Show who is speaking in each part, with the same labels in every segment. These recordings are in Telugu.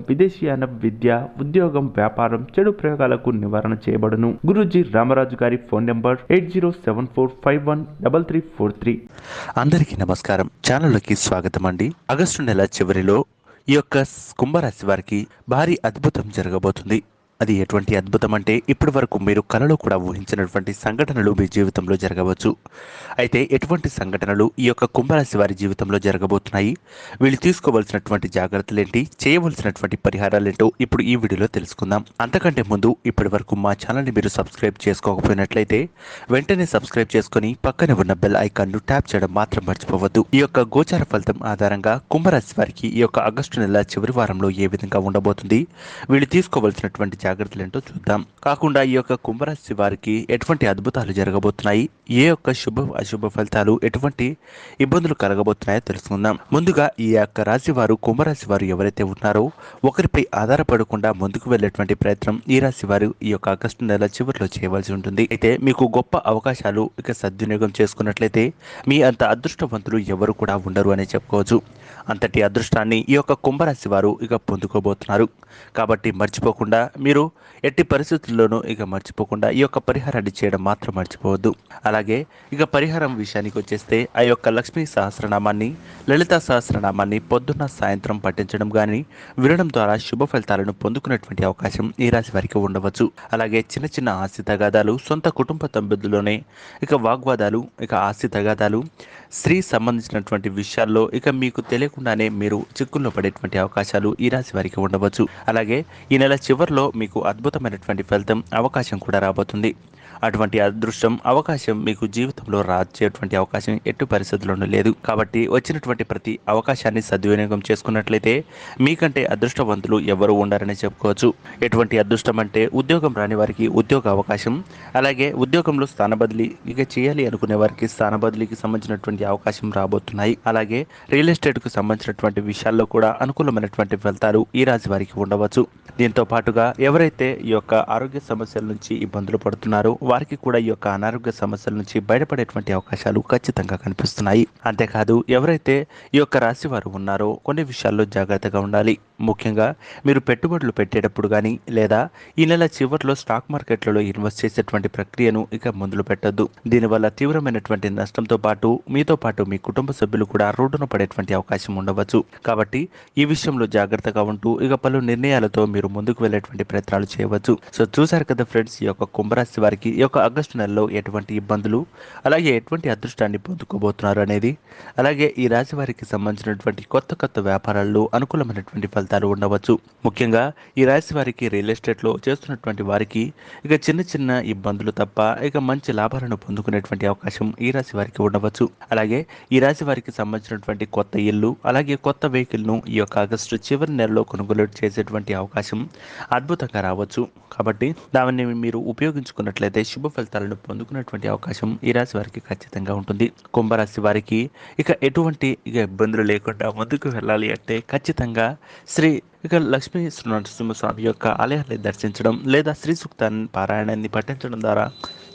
Speaker 1: విదేశీయాన విద్య ఉద్యోగం వ్యాపారం చెడు ప్రయోగాలకు నివారణ చేయబడును. గురుజీ రామరాజు గారి phone number eight zero seven four five one double three four three.
Speaker 2: అందరికీ నమస్కారం. ఛానల్లోకి స్వాగతం అండి. ఆగస్టు నెల చివరిలో ఈ యొక్క కుంభరాశి వారికి భారీ అద్భుతం జరగబోతుంది. అది ఎటువంటి అద్భుతం అంటే ఇప్పటి వరకు మీరు కలలో కూడా ఊహించినటువంటి సంఘటనలు మీ జీవితంలో జరగవచ్చు. అయితే ఎటువంటి సంఘటనలు ఈ యొక్క కుంభరాశి వారి జీవితంలో జరగబోతున్నాయి? వీళ్ళు తీసుకోవాల్సినటువంటి జాగ్రత్తలు ఏంటి చేయవలసినటువంటి పరిహారాలు ఏంటో ఇప్పుడు ఈ వీడియోలో తెలుసుకుందాం. అంతకంటే ముందు ఇప్పటి వరకు మా ఛానల్ని మీరు సబ్స్క్రైబ్ చేసుకోకపోయినట్లయితే వెంటనే సబ్స్క్రైబ్ చేసుకొని పక్కనే ఉన్న బెల్ ఐకాన్ను ట్యాప్ చేయడం మాత్రం మర్చిపోవద్దు. ఈ యొక్క గోచార ఫలితం ఆధారంగా కుంభరాశి వారికి ఈ యొక్క ఆగస్టు నెల చివరి వారంలో ఏ విధంగా ఉండబోతుంది? వీళ్ళు తీసుకోవాల్సినటువంటి జాగ్రత్తలు ఏంటో చూద్దాం. కాకుండా ఈ యొక్క కుంభరాశి వారికి ఎటువంటి అద్భుతాలు జరగబోతున్నాయి? ఏ యొక్క శుభ అశుభ ఫలితాలు ఎటువంటి ఇబ్బందులు కలగబోతున్నాయో తెలుసుకుందాం. ముందుగా ఈ యొక్క రాశి వారు కుంభరాశి వారు ఎవరైతే ఉన్నారో ఒకరిపై ఆధారపడకుండా ముందుకు వెళ్ళేటువంటి ప్రయత్నం ఈ రాశి వారు ఈ యొక్క ఆగస్టు నెల చివరిలో చేయవలసి ఉంటుంది. అయితే మీకు గొప్ప అవకాశాలు ఇక సద్వినియోగం చేసుకున్నట్లయితే మీ అంత అదృష్టవంతులు ఎవరు కూడా ఉండరు అని చెప్పుకోవచ్చు. అంతటి అదృష్టాన్ని ఈ యొక్క కుంభరాశి వారు ఇక పొందుకోబోతున్నారు. కాబట్టి మర్చిపోకుండా మీరు ఎట్టి పరిస్థితుల్లోనూ ఇక మర్చిపోకుండా ఈ యొక్క పరిహారాన్ని చేయడం మాత్రం మర్చిపోవద్దు. అలాగే ఇక పరిహారం విషయానికి వచ్చేస్తే ఆ యొక్క లక్ష్మీ సహస్రనామాన్ని లలిత సహస్రనామాన్ని పొద్దున్న సాయంత్రం పఠించడం కానీ వినడం ద్వారా శుభ ఫలితాలను పొందుకునేటువంటి అవకాశం ఈ రాశి వారికి ఉండవచ్చు. అలాగే చిన్న చిన్న ఆస్తి తగాదాలు సొంత కుటుంబ సభ్యుల్లోనే ఇక వాగ్వాదాలు ఇక ఆస్తి తగాదాలు స్త్రీ సంబంధించినటువంటి విషయాల్లో ఇక మీకు తెలియకుండానే మీరు చిక్కుల్లో పడేటువంటి అవకాశాలు ఈ రాశి వారికి ఉండవచ్చు. అలాగే ఈ నెల చివరిలో మీ మీకు అద్భుతమైనటువంటి ఫలితం అవకాశం కూడా రాబోతుంది. అటువంటి అదృష్టం అవకాశం మీకు జీవితంలో రాచేటువంటి అవకాశం ఎట్టి పరిస్థితుల్లోనూ లేదు. కాబట్టి వచ్చినటువంటి ప్రతి అవకాశాన్ని సద్వినియోగం చేసుకున్నట్లయితే మీకంటే అదృష్టవంతులు ఎవరు ఉండారని చెప్పుకోవచ్చు. ఎటువంటి అదృష్టం అంటే ఉద్యోగం రాని వారికి ఉద్యోగ అవకాశం అలాగే ఉద్యోగంలో స్థాన బదిలీ ఇక చేయాలి అనుకునే వారికి స్థాన బదిలీకి సంబంధించినటువంటి అవకాశం రాబోతున్నాయి. అలాగే రియల్ ఎస్టేట్కు సంబంధించినటువంటి విషయాల్లో కూడా అనుకూలమైనటువంటి ఫలితాలు ఈ రాశి వారికి ఉండవచ్చు. దీంతో పాటుగా ఎవరైతే ఈ యొక్క ఆరోగ్య సమస్యల నుంచి ఇబ్బందులు పడుతున్నారో వారికి కూడా ఈ యొక్క అనారోగ్య సమస్యల నుంచి బయటపడేటువంటి అవకాశాలు ఖచ్చితంగా కనిపిస్తున్నాయి. అంతేకాదు ఎవరైతే ఈ యొక్క రాశి వారు ఉన్నారో కొన్ని విషయాల్లో జాగ్రత్తగా ఉండాలి. ముఖ్యంగా మీరు పెట్టుబడులు పెట్టేటప్పుడు కానీ లేదా ఈ నెల చివరిలో స్టాక్ మార్కెట్లలో ఇన్వెస్ట్ చేసేటువంటి ప్రక్రియను ఇక మొదలు పెట్టద్దు. దీనివల్ల తీవ్రమైనటువంటి నష్టంతో పాటు మీతో పాటు మీ కుటుంబ సభ్యులు కూడా రోడ్డున పడేటువంటి అవకాశం ఉండవచ్చు. కాబట్టి ఈ విషయంలో జాగ్రత్తగా ఉంటూ ఇక పలు నిర్ణయాలతో మీరు ముందుకు వెళ్ళేటువంటి ప్రయత్నాలు చేయవచ్చు. సో చూసారు కదా ఫ్రెండ్స్ ఈ యొక్క కుంభరాశి వారికి యొక్క ఆగస్టు నెలలో ఎటువంటి ఇబ్బందులు అలాగే ఎటువంటి అదృష్టాన్ని పొందుకోబోతున్నారు అనేది అలాగే ఈ రాశి వారికి సంబంధించినటువంటి కొత్త కొత్త వ్యాపారాల్లో అనుకూలమైనటువంటి ఫలితాలు ఉండవచ్చు. ముఖ్యంగా ఈ రాశి వారికి రియల్ ఎస్టేట్లో చేస్తున్నటువంటి వారికి ఇక చిన్న చిన్న ఇబ్బందులు తప్ప ఇక మంచి లాభాలను పొందుకునేటువంటి అవకాశం ఈ రాశి వారికి ఉండవచ్చు. అలాగే ఈ రాశి వారికి సంబంధించినటువంటి కొత్త ఇల్లు అలాగే కొత్త వెహికల్ను ఈ యొక్క ఆగస్టు చివరి నెలలో కొనుగోలు చేసేటువంటి అవకాశం అద్భుతంగా రావచ్చు. కాబట్టి దానిని మీరు ఉపయోగించుకున్నట్లయితే శుభ ఫలితాలను పొందుకునేటువంటి అవకాశం ఈ రాశి వారికి ఖచ్చితంగా ఉంటుంది. కుంభరాశి వారికి ఇక ఎటువంటి ఇక ఇబ్బందులు లేకుండా ముందుకు వెళ్ళాలి అంటే ఖచ్చితంగా శ్రీ ఇక లక్ష్మీ నరసింహస్వామి యొక్క ఆలయాన్ని దర్శించడం లేదా శ్రీ సూక్తాన్ని పారాయణాన్ని పఠించడం ద్వారా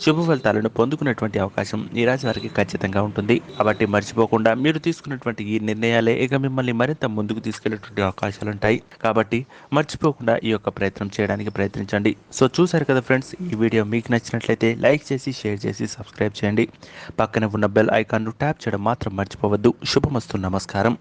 Speaker 2: శుభ ఫలితాలను పొందుకునేటువంటి అవకాశం ఈ రాశి వారికి ఖచ్చితంగా ఉంటుంది. కాబట్టి మర్చిపోకుండా మీరు తీసుకున్నటువంటి ఈ నిర్ణయాలే ఇక మిమ్మల్ని మరింత ముందుకు తీసుకెళ్ళేటువంటి అవకాశాలు ఉంటాయి. కాబట్టి మర్చిపోకుండా ఈ యొక్క ప్రయత్నం చేయడానికి ప్రయత్నించండి. సో చూసారు కదా ఫ్రెండ్స్ ఈ వీడియో మీకు నచ్చినట్లయితే లైక్ చేసి షేర్ చేసి సబ్స్క్రైబ్ చేయండి. పక్కనే ఉన్న బెల్ ఐకాన్ను ట్యాప్ చేయడం మాత్రం మర్చిపోవద్దు. శుభమస్తు నమస్కారం.